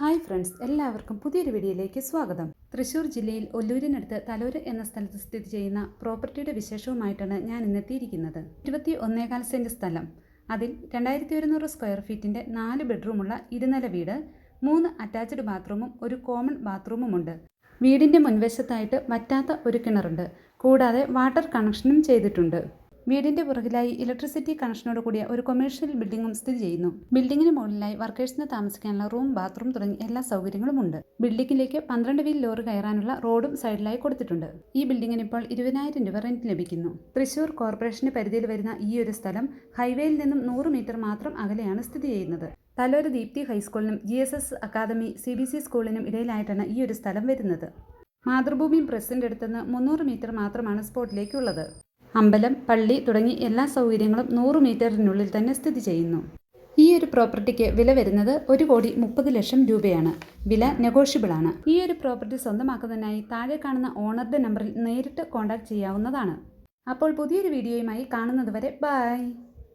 Hi friends എല്ലാവർക്കും പുതിയൊരു വീഡിയോയിലേക്ക് സ്വാഗതം. തൃശ്ശൂർ ജില്ലയിൽ ഒല്ലൂരിനടുത്ത് തലൂര് എന്ന സ്ഥലത്ത് സ്ഥിതി ചെയ്യുന്ന പ്രോപ്പർട്ടിയുടെ വിശേഷവുമായിട്ടാണ് ഞാൻ ഇന്നെത്തിയിരിക്കുന്നത് ഇരുപത്തി ഒന്നേകാൽ സെന്റ് സ്ഥലം. അതിൽ രണ്ടായിരത്തി ഒരുന്നൂറ് സ്ക്വയർ ഫീറ്റിന്റെ നാല് ബെഡ്റൂമുള്ള ഇരുനില വീട് മൂന്ന് അറ്റാച്ച്ഡ് ബാത്റൂമും ഒരു കോമൺ ബാത്റൂമും ഉണ്ട് വീടിന്റെ മുൻവശത്തായിട്ട് വറ്റാത്ത ഒരു കിണറുണ്ട്. കൂടാതെ വാട്ടർ കണക്ഷനും ചെയ്തിട്ടുണ്ട്. വീടിന്റെ പുറകിലായി ഇലക്ട്രിസിറ്റി കണക്ഷനോട് കൂടിയ ഒരു കൊമേഴ്ഷ്യൽ ബിൽഡിംഗും സ്ഥിതി ചെയ്യുന്നു. ബിൽഡിംഗിന് മുകളിലായി വർക്കേഴ്സിന് താമസിക്കാനുള്ള റൂം ബാത്റൂം തുടങ്ങി എല്ലാ സൗകര്യങ്ങളും ഉണ്ട്. ബിൽഡിംഗിലേക്ക് പന്ത്രണ്ട് വീൽ ലോറി കയറാനുള്ള റോഡും സൈഡിലായി കൊടുത്തിട്ടുണ്ട്. ഈ ബിൽഡിംഗിന് ഇപ്പോൾ ഇരുപതിനായിരം രൂപ റെന്റ് ലഭിക്കുന്നു. തൃശൂർ കോർപ്പറേഷന്റെ പരിധിയിൽ വരുന്ന ഈ ഒരു സ്ഥലം ഹൈവേയിൽ നിന്നും നൂറ് മീറ്റർ മാത്രം അകലെയാണ് സ്ഥിതി ചെയ്യുന്നത്. Thalore Deepthi ഹൈസ്കൂളിനും G S S academy C B C സ്കൂളിനും ഇടയിലായിട്ടാണ് ഈ ഒരു സ്ഥലം വരുന്നത്. മാതൃഭൂമി പ്രസിഡന്റ് അടുത്തുനിന്ന് മുന്നൂറ് മീറ്റർ മാത്രമാണ് സ്പോട്ടിലേക്കുള്ളത് അമ്പലം പള്ളി തുടങ്ങി എല്ലാ സൗകര്യങ്ങളും നൂറ് മീറ്ററിനുള്ളിൽ തന്നെ സ്ഥിതി ചെയ്യുന്നു. ഈ ഒരു പ്രോപ്പർട്ടിക്ക് വില വരുന്നത് ഒരു കോടി മുപ്പത് ലക്ഷം രൂപയാണ്. വില നെഗോഷ്യബിൾ ആണ്. ഈ ഒരു പ്രോപ്പർട്ടി സ്വന്തമാക്കുന്നതിനായി താഴെ കാണുന്ന ഓണറുടെ നമ്പറിൽ നേരിട്ട് കോൺടാക്ട് ചെയ്യാവുന്നതാണ്. അപ്പോൾ പുതിയൊരു വീഡിയോയുമായി കാണുന്നതുവരെ ബൈ.